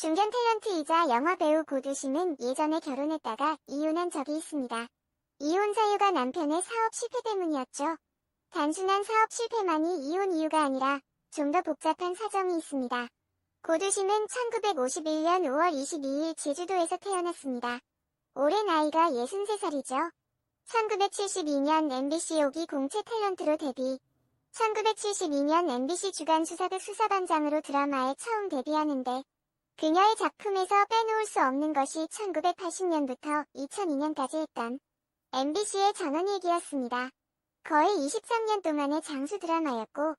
중견 탤런트이자 영화 배우 고두심은 예전에 결혼했다가 이혼한 적이 있습니다. 이혼 사유가 남편의 사업 실패 때문이었죠. 단순한 사업 실패만이 이혼 이유가 아니라 좀 더 복잡한 사정이 있습니다. 고두심은 1951년 5월 22일 제주도에서 태어났습니다. 올해 나이가 63살이죠. 1972년 MBC 5기 공채 탤런트로 데뷔. 1972년 MBC 주간 수사극 수사반장으로 드라마에 처음 데뷔하는데 그녀의 작품에서 빼놓을 수 없는 것이 1980년부터 2002년까지 했던 MBC의 전원일기였습니다. 거의 23년 동안의 장수 드라마였고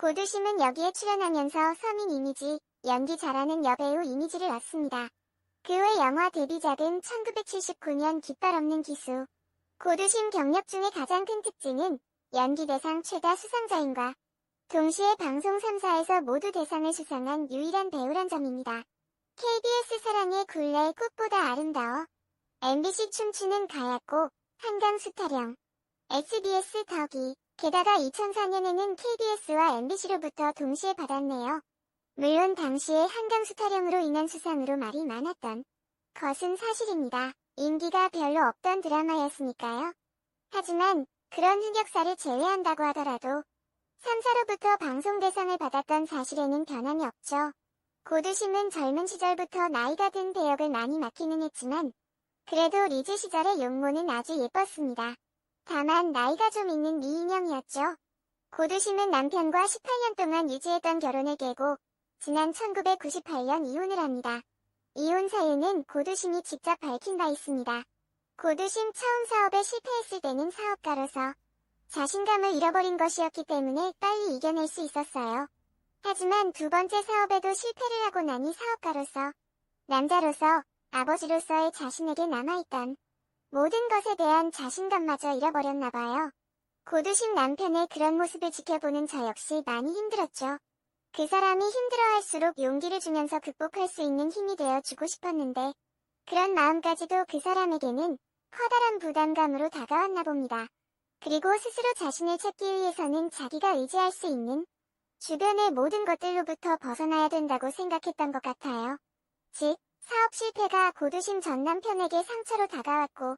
고두심은 여기에 출연하면서 서민 이미지, 연기 잘하는 여배우 이미지를 얻습니다. 그 외 영화 데뷔작은 1979년 깃발 없는 기수. 고두심 경력 중에 가장 큰 특징은 연기 대상 최다 수상자인과 동시에 방송 3사에서 모두 대상을 수상한 유일한 배우란 점입니다. KBS 사랑의 굴레 꽃보다 아름다워 MBC 춤추는 가야꽃 한강 수타령 SBS 덕이 게다가 2004년에는 KBS와 MBC로부터 동시에 받았네요. 물론 당시에 한강 수타령으로 인한 수상으로 말이 많았던 것은 사실입니다. 인기가 별로 없던 드라마였으니까요. 하지만 그런 흑역사를 제외한다고 하더라도 3사로부터 방송 대상을 받았던 사실에는 변함이 없죠. 고두심은 젊은 시절부터 나이가 든 배역을 많이 맡기는 했지만 그래도 리즈 시절의 용모는 아주 예뻤습니다. 다만 나이가 좀 있는 미인형이었죠. 고두심은 남편과 18년 동안 유지했던 결혼을 깨고 지난 1998년 이혼을 합니다. 이혼 사유는 고두심이 직접 밝힌 바 있습니다. 고두심 처음 사업에 실패했을 때는 사업가로서 자신감을 잃어버린 것이었기 때문에 빨리 이겨낼 수 있었어요. 하지만 두 번째 사업에도 실패를 하고 나니 사업가로서, 남자로서, 아버지로서의 자신에게 남아있던 모든 것에 대한 자신감마저 잃어버렸나 봐요. 고두심 남편의 그런 모습을 지켜보는 저 역시 많이 힘들었죠. 그 사람이 힘들어할수록 용기를 주면서 극복할 수 있는 힘이 되어 주고 싶었는데, 그런 마음까지도 그 사람에게는 커다란 부담감으로 다가왔나 봅니다. 그리고 스스로 자신을 찾기 위해서는 자기가 의지할 수 있는 주변의 모든 것들로부터 벗어나야 된다고 생각했던 것 같아요. 즉, 사업 실패가 고두심 전 남편에게 상처로 다가왔고,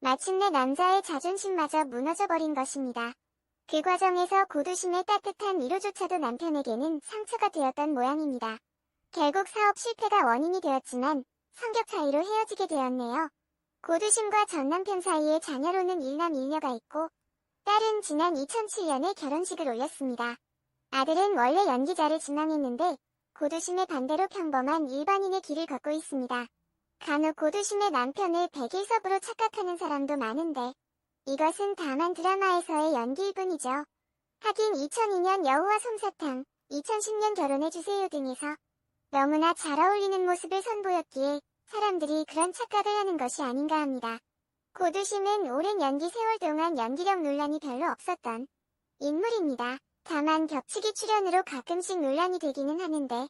마침내 남자의 자존심마저 무너져버린 것입니다. 그 과정에서 고두심의 따뜻한 위로조차도 남편에게는 상처가 되었던 모양입니다. 결국 사업 실패가 원인이 되었지만 성격 차이로 헤어지게 되었네요. 고두심과 전 남편 사이에 자녀로는 일남 일녀가 있고 딸은 지난 2007년에 결혼식을 올렸습니다. 아들은 원래 연기자를 지망했는데 고두심의 반대로 평범한 일반인의 길을 걷고 있습니다. 간혹 고두심의 남편을 백일섭으로 착각하는 사람도 많은데 이것은 다만 드라마에서의 연기일 뿐이죠. 하긴 2002년 여우와 솜사탕, 2010년 결혼해주세요 등에서 너무나 잘 어울리는 모습을 선보였기에 사람들이 그런 착각을 하는 것이 아닌가 합니다. 고두심은 오랜 연기 세월 동안 연기력 논란이 별로 없었던 인물입니다. 다만 겹치기 출연으로 가끔씩 논란이 되기는 하는데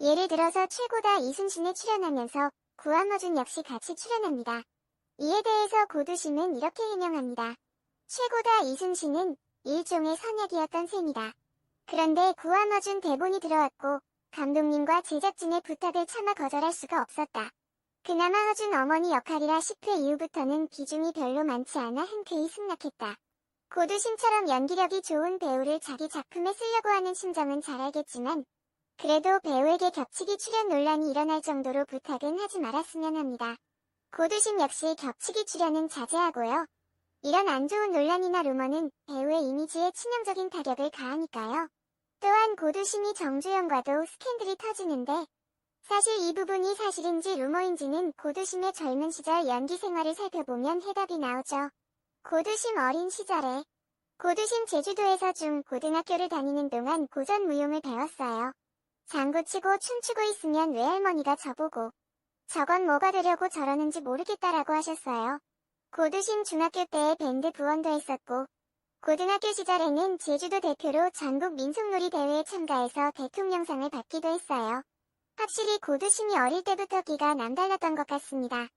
예를 들어서 최고다 이순신에 출연하면서 구한어준 역시 같이 출연합니다. 이에 대해서 고두심은 이렇게 해명합니다. 최고다 이순신은 일종의 선약이었던 셈이다. 그런데 구한어준 대본이 들어왔고 감독님과 제작진의 부탁을 차마 거절할 수가 없었다. 그나마 허준 어머니 역할이라 10회 이후부터는 비중이 별로 많지 않아 흔쾌히 승낙했다. 고두심처럼 연기력이 좋은 배우를 자기 작품에 쓰려고 하는 심정은 잘 알겠지만 그래도 배우에게 겹치기 출연 논란이 일어날 정도로 부탁은 하지 말았으면 합니다. 고두심 역시 겹치기 출연은 자제하고요. 이런 안 좋은 논란이나 루머는 배우의 이미지에 치명적인 타격을 가하니까요. 또한 고두심이 정주영과도 스캔들이 터지는데 사실 이 부분이 사실인지 루머인지는 고두심의 젊은 시절 연기 생활을 살펴보면 해답이 나오죠. 고두심 어린 시절에 고두심 제주도에서 중 고등학교를 다니는 동안 고전 무용을 배웠어요. 장구치고 춤추고 있으면 외할머니가 저보고 저건 뭐가 되려고 저러는지 모르겠다라고 하셨어요. 고두심 중학교 때에 밴드 부원도 했었고 고등학교 시절에는 제주도 대표로 전국 민속놀이 대회에 참가해서 대통령상을 받기도 했어요. 확실히 고두심이 어릴 때부터 기가 남달랐던 것 같습니다.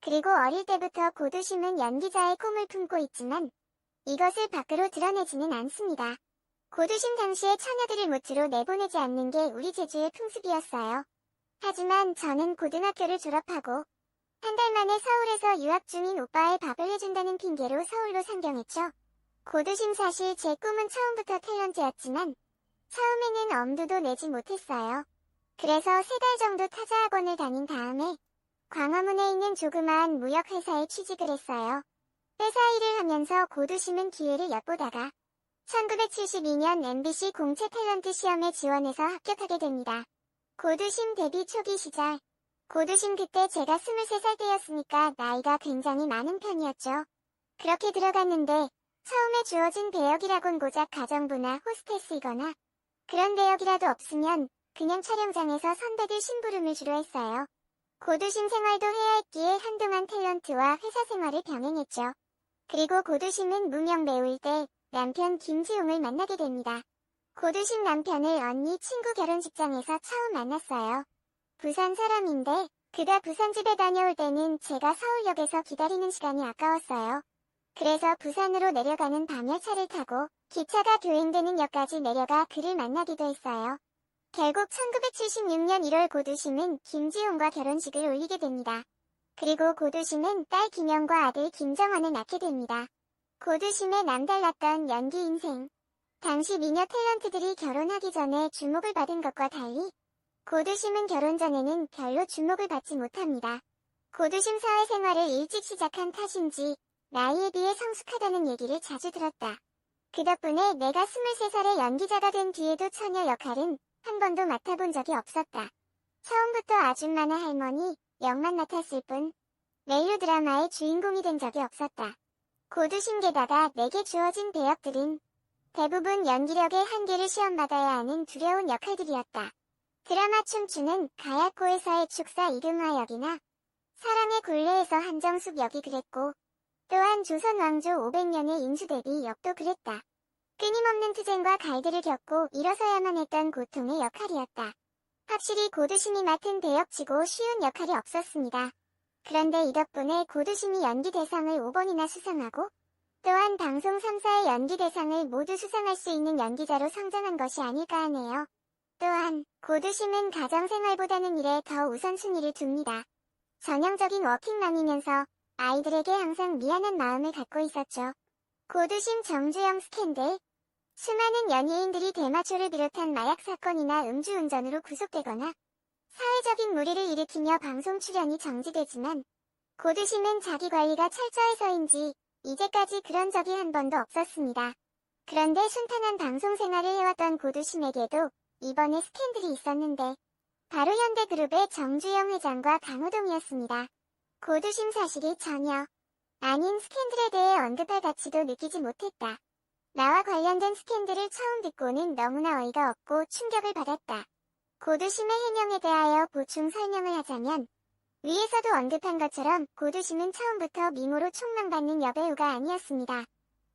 그리고 어릴 때부터 고두심은 연기자의 꿈을 품고 있지만 이것을 밖으로 드러내지는 않습니다. 고두심 당시에 처녀들을 무트로 내보내지 않는 게 우리 제주의 풍습이었어요. 하지만 저는 고등학교를 졸업하고 한 달 만에 서울에서 유학 중인 오빠의 밥을 해준다는 핑계로 서울로 상경했죠. 고두심 사실 제 꿈은 처음부터 탤런트였지만 처음에는 엄두도 내지 못했어요. 그래서 세 달 정도 타자학원을 다닌 다음에 광화문에 있는 조그마한 무역회사에 취직을 했어요. 회사 일을 하면서 고두심은 기회를 엿보다가 1972년 MBC 공채 탤런트 시험에 지원해서 합격하게 됩니다. 고두심 데뷔 초기 시절. 고두심 그때 제가 23살 때였으니까 나이가 굉장히 많은 편이었죠. 그렇게 들어갔는데 처음에 주어진 배역이라곤 고작 가정부나 호스테스이거나 그런 배역이라도 없으면 그냥 촬영장에서 선배들 심부름을 주로 했어요. 고두심 생활도 해야 했기에 한동안 탤런트와 회사 생활을 병행했죠. 그리고 고두심은 무명 배우일 때 남편 김지웅을 만나게 됩니다. 고두심 남편을 언니 친구 결혼식장에서 처음 만났어요. 부산 사람인데 그가 부산 집에 다녀올 때는 제가 서울역에서 기다리는 시간이 아까웠어요. 그래서 부산으로 내려가는 밤열차를 타고 기차가 교행되는 역까지 내려가 그를 만나기도 했어요. 결국 1976년 1월 고두심은 김지용과 결혼식을 올리게 됩니다. 그리고 고두심은 딸 김영과 아들 김정환을 낳게 됩니다. 고두심의 남달랐던 연기 인생. 당시 미녀 탤런트들이 결혼하기 전에 주목을 받은 것과 달리 고두심은 결혼 전에는 별로 주목을 받지 못합니다. 고두심 사회생활을 일찍 시작한 탓인지 나이에 비해 성숙하다는 얘기를 자주 들었다. 그 덕분에 내가 23살의 연기자가 된 뒤에도 처녀 역할은 한 번도 맡아본 적이 없었다. 처음부터 아줌마나 할머니, 역만 맡았을 뿐 멜로 드라마의 주인공이 된 적이 없었다. 고두심 게다가 내게 주어진 배역들은 대부분 연기력의 한계를 시험받아야 하는 두려운 역할들이었다. 드라마 춤추는 가야코에서의 축사 이름화 역이나 사랑의 굴레에서 한정숙 역이 그랬고 또한 조선 왕조 500년의 인수 대비 역도 그랬다. 끊임없는 투쟁과 갈대를 겪고 일어서야만 했던 고통의 역할이었다. 확실히 고두심이 맡은 배역치고 쉬운 역할이 없었습니다. 그런데 이 덕분에 고두심이 연기 대상을 5번이나 수상하고 또한 방송 3사의 연기 대상을 모두 수상할 수 있는 연기자로 성장한 것이 아닐까 하네요. 또한 고두심은 가정생활보다는 일에 더 우선순위를 둡니다. 전형적인 워킹맘이면서 아이들에게 항상 미안한 마음을 갖고 있었죠. 고두심 정주영 스캔들 수많은 연예인들이 대마초를 비롯한 마약 사건이나 음주운전으로 구속되거나 사회적인 무리를 일으키며 방송 출연이 정지되지만 고두심은 자기 관리가 철저해서인지 이제까지 그런 적이 한 번도 없었습니다. 그런데 순탄한 방송 생활을 해왔던 고두심에게도 이번에 스캔들이 있었는데 바로 현대그룹의 정주영 회장과 강호동이었습니다. 고두심 사실이 전혀 아닌 스캔들에 대해 언급할 가치도 느끼지 못했다. 나와 관련된 스캔들을 처음 듣고는 너무나 어이가 없고 충격을 받았다. 고두심의 해명에 대하여 보충 설명을 하자면 위에서도 언급한 것처럼 고두심은 처음부터 미모로 촉망받는 여배우가 아니었습니다.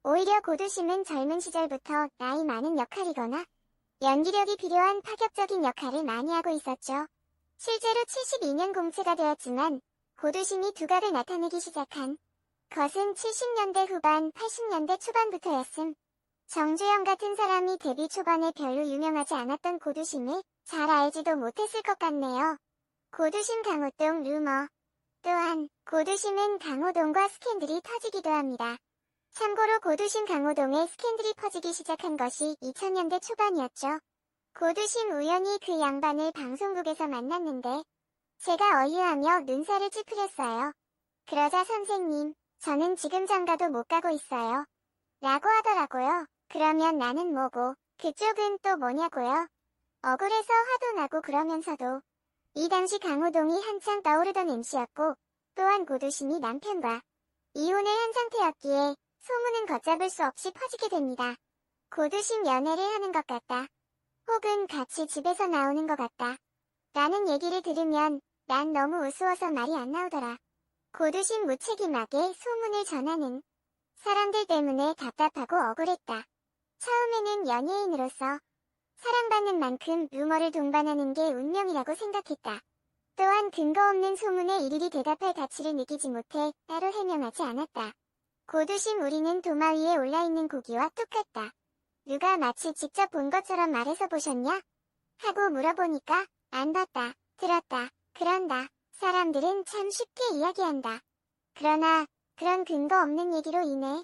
오히려 고두심은 젊은 시절부터 나이 많은 역할이거나 연기력이 필요한 파격적인 역할을 많이 하고 있었죠. 실제로 72년 공채가 되었지만 고두심이 두각을 나타내기 시작한 것은 70년대 후반, 80년대 초반부터였음. 정주영 같은 사람이 데뷔 초반에 별로 유명하지 않았던 고두심을 잘 알지도 못했을 것 같네요. 고두심 강호동 루머. 또한 고두심은 강호동과 스캔들이 터지기도 합니다. 참고로 고두심 강호동의 스캔들이 퍼지기 시작한 것이 2000년대 초반이었죠. 고두심 우연히 그 양반을 방송국에서 만났는데 제가 어이하며 눈살을 찌푸렸어요. 그러자 선생님, 저는 지금 장가도 못 가고 있어요. 라고 하더라고요. 그러면 나는 뭐고, 그쪽은 또 뭐냐고요? 억울해서 화도 나고 그러면서도 이 당시 강호동이 한창 떠오르던 MC였고 또한 고두심이 남편과 이혼을 한 상태였기에 소문은 걷잡을 수 없이 퍼지게 됩니다. 고두심 연애를 하는 것 같다. 혹은 같이 집에서 나오는 것 같다. 라는 얘기를 들으면 난 너무 우스워서 말이 안 나오더라. 고두심 무책임하게 소문을 전하는 사람들 때문에 답답하고 억울했다. 처음에는 연예인으로서 사랑받는 만큼 루머를 동반하는 게 운명이라고 생각했다. 또한 근거 없는 소문에 일일이 대답할 가치를 느끼지 못해 따로 해명하지 않았다. 고두심 우리는 도마 위에 올라있는 고기와 똑같다. 누가 마치 직접 본 것처럼 말해서 보셨냐? 하고 물어보니까 안 봤다. 들었다. 그런다. 사람들은 참 쉽게 이야기한다. 그러나 그런 근거 없는 얘기로 인해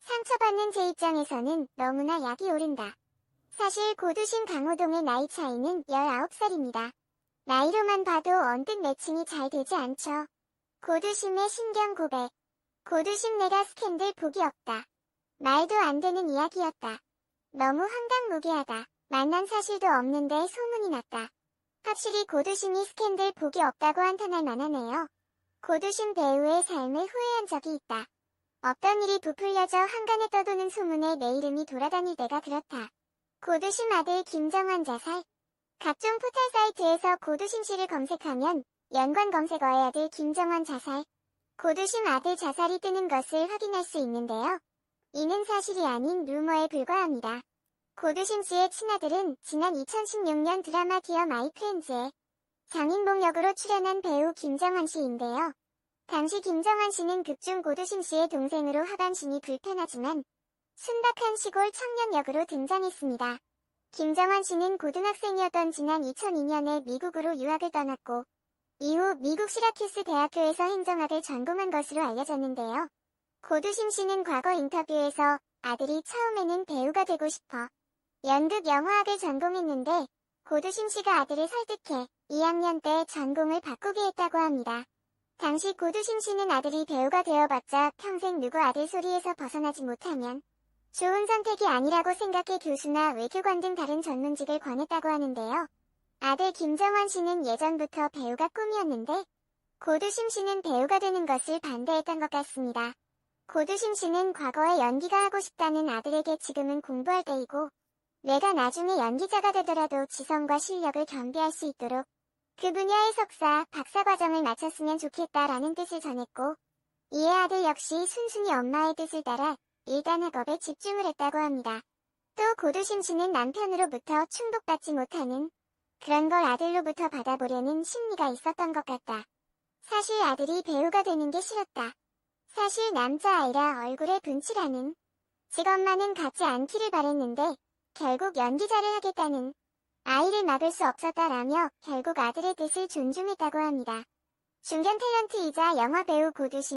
상처받는 제 입장에서는 너무나 약이 오른다. 사실 고두심 강호동의 나이 차이는 19살입니다. 나이로만 봐도 언뜻 매칭이 잘 되지 않죠. 고두심의 신경 고백. 고두심 내가 스캔들 복이 없다. 말도 안 되는 이야기였다. 너무 황당무계하다. 만난 사실도 없는데 소문이 났다. 확실히 고두심이 스캔들 복이 없다고 한탄할 만하네요. 고두심 배우의 삶을 후회한 적이 있다. 없던 일이 부풀려져 한간에 떠도는 소문에 내 이름이 돌아다닐 때가 그렇다. 고두심 아들 김정환 자살. 각종 포털 사이트에서 고두심 씨를 검색하면 연관 검색어의 아들 김정환 자살. 고두심 아들 자살이 뜨는 것을 확인할 수 있는데요. 이는 사실이 아닌 루머에 불과합니다. 고두심 씨의 친아들은 지난 2016년 드라마 디어 마이 프렌즈에 장인봉 역으로 출연한 배우 김정환 씨인데요. 당시 김정환 씨는 극중 고두심 씨의 동생으로 하반신이 불편하지만 순박한 시골 청년 역으로 등장했습니다. 김정환 씨는 고등학생이었던 지난 2002년에 미국으로 유학을 떠났고 이후 미국 시라큐스 대학교에서 행정학을 전공한 것으로 알려졌는데요. 고두심 씨는 과거 인터뷰에서 아들이 처음에는 배우가 되고 싶어 연극 영화학을 전공했는데 고두심 씨가 아들을 설득해 2학년 때 전공을 바꾸게 했다고 합니다. 당시 고두심 씨는 아들이 배우가 되어봤자 평생 누구 아들 소리에서 벗어나지 못하면 좋은 선택이 아니라고 생각해 교수나 외교관 등 다른 전문직을 권했다고 하는데요. 아들 김정환 씨는 예전부터 배우가 꿈이었는데 고두심 씨는 배우가 되는 것을 반대했던 것 같습니다. 고두심 씨는 과거에 연기가 하고 싶다는 아들에게 지금은 공부할 때이고 내가 나중에 연기자가 되더라도 지성과 실력을 겸비할 수 있도록 그 분야의 석사, 박사 과정을 마쳤으면 좋겠다라는 뜻을 전했고 이에 아들 역시 순순히 엄마의 뜻을 따라 일단 학업에 집중을 했다고 합니다. 또 고두심 씨는 남편으로부터 충복받지 못하는 그런 걸 아들로부터 받아보려는 심리가 있었던 것 같다. 사실 아들이 배우가 되는 게 싫었다. 사실 남자아이라 얼굴에 분칠하는 직업만은 갖지 않기를 바랬는데 결국 연기자를 하겠다는 아이를 막을 수 없었다라며 결국 아들의 뜻을 존중했다고 합니다. 중견 탤런트이자 영화배우 고두심